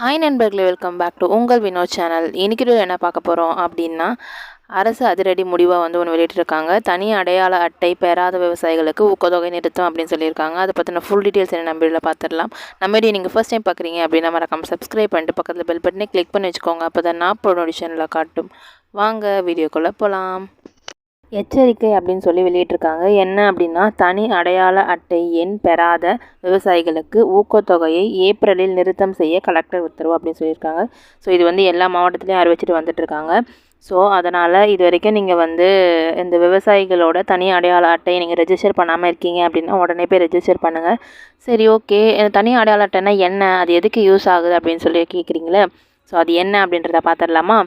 Hi நண்பர்களே welcome back to உங்கள் Vinod channel இன்னைக்கு என்ன பார்க்க போகிறோம் அப்படின்னா அரசு அதிரடி முடிவாக வந்து ஒன்று வெளியிட்டிருக்காங்க. தனி அடையாள அட்டை பெறாத விவசாயிகளுக்கு ஊக்கத்தொகை நிறுத்தம் அப்படின்னு சொல்லியிருக்காங்க. அதை பற்றின ஃபுல் டீட்டெயில்ஸ் என்ன நம்பியில் பார்த்துடலாம். நம்ம வீடியோ நீங்கள் ஃபஸ்ட் டைம் பார்க்குறீங்க அப்படின்னா மறக்காமல் சப்ஸ்கிரைப் பண்ணிட்டு பக்கத்தில் பெல் பட்டனே கிளிக் பண்ணி வச்சுக்கோங்க. அப்போ தான் நான் ப்ரொடிஷனில் காட்டும். வாங்க வீடியோக்குள்ளே போகலாம் எச்சரிக்கை அப்படின்னு சொல்லி வெளியிட்டிருக்காங்க. என்ன அப்படின்னா தனி அடையாள அட்டை எண் பெறாத விவசாயிகளுக்கு ஊக்கத்தொகையை ஏப்ரலில் நிறுத்தம் செய்ய கலெக்டர் உத்தரவு அப்படின்னு சொல்லியிருக்காங்க. ஸோ இது வந்து எல்லா மாவட்டத்துலேயும் அறிவிச்சிட்டு வந்துட்டுருக்காங்க. ஸோ அதனால் இது வரைக்கும் நீங்கள் வந்து இந்த விவசாயிகளோட தனி அடையாள அட்டையை நீங்கள் ரெஜிஸ்டர் பண்ணாமல் இருக்கீங்க அப்படின்னா உடனே போய் ரெஜிஸ்டர் பண்ணுங்கள் சரி ஓகே தனி அடையாள அட்டைனா என்ன? அது எதுக்கு யூஸ் ஆகுது அப்படின்னு சொல்லி கேட்குறீங்களே ஸோ அது என்ன அப்படின்றத பார்த்துடலாமா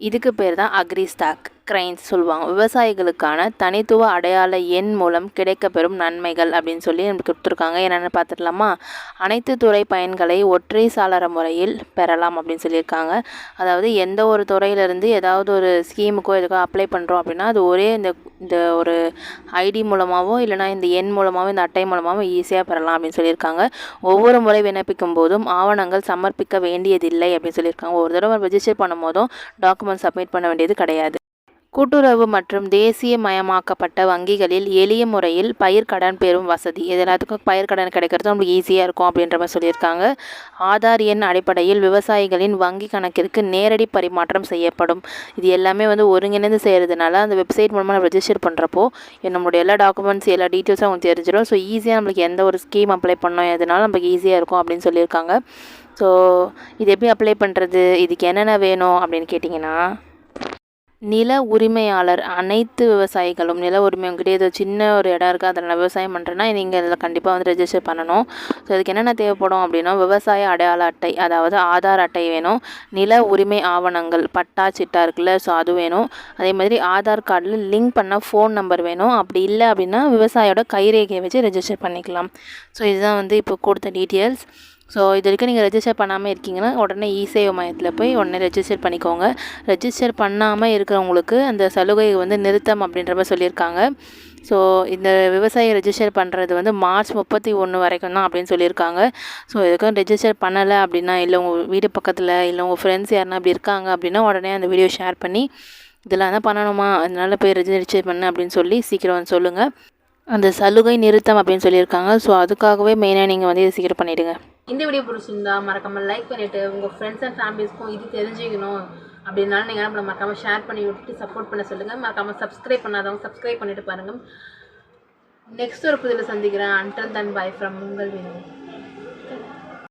இதுக்கு பேர் தான் அக்ரி ஸ்டாக் கிரைன்ஸ் சொல்லுவாங்க. விவசாயிகளுக்கான தனித்துவ அடையாள எண் மூலம் கிடைக்கப்பெறும் நன்மைகள் அப்படின்னு சொல்லி நமக்கு கொடுத்துருக்காங்க. என்னென்னு பார்த்துடலாமா அனைத்து துறை பயன்களை ஒற்றை சாளர முறையில் பெறலாம் அப்படின்னு சொல்லியிருக்காங்க. அதாவது எந்த ஒரு துறையிலேருந்து ஏதாவது ஒரு ஸ்கீமுக்கோ எதுக்கோ அப்ளை பண்ணுறோம் அப்படின்னா அது ஒரே இந்த இந்த ஒரு ஐடி மூலமாகவோ இல்லைனா இந்த எண் மூலமாகவோ இந்த அட்டை மூலமாகவோ ஈஸியாக பெறலாம் அப்படின்னு சொல்லியிருக்காங்க. ஒவ்வொரு முறை விண்ணப்பிக்கும் போதும் ஆவணங்கள் சமர்ப்பிக்க வேண்டியதில்லை அப்படின்னு சொல்லியிருக்காங்க. ஒரு தடவை ரிஜிஸ்டர் பண்ணும் போதும் டாக்குமெண்ட் சப்மிட் பண்ண வேண்டியது கிடையாது. கூட்டுறவு மற்றும் தேசியமயமாக்கப்பட்ட வங்கிகளில் எளிய முறையில் பயிர்க்கடன் பெறும் வசதி. இது எல்லாத்துக்கும் பயிர்க்கடன் கிடைக்கிறது நம்மளுக்கு ஈஸியாக இருக்கும் அப்படின்ற மாதிரி சொல்லியிருக்காங்க. ஆதார் எண் அடிப்படையில் விவசாயிகளின் வங்கி கணக்கிற்கு நேரடி பரிமாற்றம் செய்யப்படும். இது எல்லாமே வந்து ஒருங்கிணைந்து செய்கிறதுனால அந்த வெப்சைட் மூலமாக நம்ம ரெஜிஸ்டர் பண்ணுறப்போ நம்மளுடைய எல்லா டாக்குமெண்ட்ஸ் எல்லா டீட்டெயில்ஸும் அவங்க தெரிஞ்சிடும். ஸோ ஈஸியாக நம்மளுக்கு எந்த ஒரு ஸ்கீம் அப்ளை பண்ணோம் எதுனாலும் நம்மளுக்கு ஈஸியாக இருக்கும் அப்படின்னு சொல்லியிருக்காங்க. ஸோ இது எப்படி அப்ளை பண்ணுறது இதுக்கு என்னென்ன வேணும் அப்படின்னு கேட்டிங்கன்னா நில உரிமையாளர் அனைத்து விவசாயிகளும் நில உரிமை உங்ககிட்ட ஏதோ சின்ன ஒரு இடம் இருக்குது அதில் நான் விவசாயம் பண்ணுறேன்னா நீங்கள் இதில் கண்டிப்பாக வந்து ரெஜிஸ்டர் பண்ணணும். ஸோ இதுக்கு என்னென்ன தேவைப்படும் அப்படின்னா விவசாய அடையாள அட்டை அதாவது ஆதார் அட்டை வேணும். நில உரிமை ஆவணங்கள் பட்டா சிட்டா இருக்குல்ல ஸோ அது வேணும். அதே மாதிரி ஆதார் கார்டில் லிங்க் பண்ண ஃபோன் நம்பர் வேணும். அப்படி இல்லை அப்படின்னா விவசாயியோட கைரேகையை வச்சு ரெஜிஸ்டர் பண்ணிக்கலாம். ஸோ இதுதான் வந்து இப்போ கொடுத்த டீட்டெயில்ஸ் ஸோ இது வரைக்கும் நீங்கள் ரெஜிஸ்டர் பண்ணாமல் இருக்கீங்கன்னா உடனே இசேவை மையத்தில் போய் உடனே ரெஜிஸ்டர் பண்ணிக்கோங்க. ரெஜிஸ்டர் பண்ணாமல் இருக்கிறவங்களுக்கு அந்த சலுகை வந்து நிறுத்தம் அப்படின்ற மாதிரி சொல்லியிருக்காங்க. ஸோ இந்த விவசாயி ரெஜிஸ்டர் பண்ணுறது வந்து மார்ச் முப்பத்தி ஒன்று வரைக்கும் தான் அப்படின்னு சொல்லியிருக்காங்க. ஸோ இதுக்கும் ரெஜிஸ்டர் பண்ணலை அப்படின்னா இல்லை உங்கள் வீடு பக்கத்தில் இல்லை உங்கள் ஃப்ரெண்ட்ஸ் யாருன்னா அப்படி இருக்காங்க அப்படின்னா உடனே அந்த வீடியோ ஷேர் பண்ணி இதெல்லாம் தான் பண்ணணுமா? அதனால் போய் ரெஜிஸ்டர் பண்ணு அப்படின்னு சொல்லி சீக்கிரம் சொல்லுங்கள் அந்த சலுகை நிறுத்தம் அப்படின்னு சொல்லியிருக்காங்க. ஸோ அதுக்காகவே மெயினாக நீங்கள் வந்து இதை சீக்கிரம் பண்ணிவிடுங்க இந்த வீடியோ பிடிச்சிருந்தா மறக்காம லைக் பண்ணிட்டு உங்க ஃப்ரெண்ட்ஸ் அண்ட் ஃபேமிலிஸ்க்கும் இது தெரிஞ்சுக்கணும். அப்படின்னாலும் நீங்கள் நம்மளை மறக்காம ஷேர் பண்ணி விட்டுட்டு சப்போர்ட் பண்ண சொல்லுங்க. மறக்காம சப்ஸ்கிரைப் பண்ணாதவங்க சப்ஸ்கிரைப் பண்ணிட்டு பாருங்க. நெக்ஸ்ட் ஒரு புதில் சந்திக்கிறேன். அண்டல் தன் பாய் ஃப்ரம் உங்கள் வீடு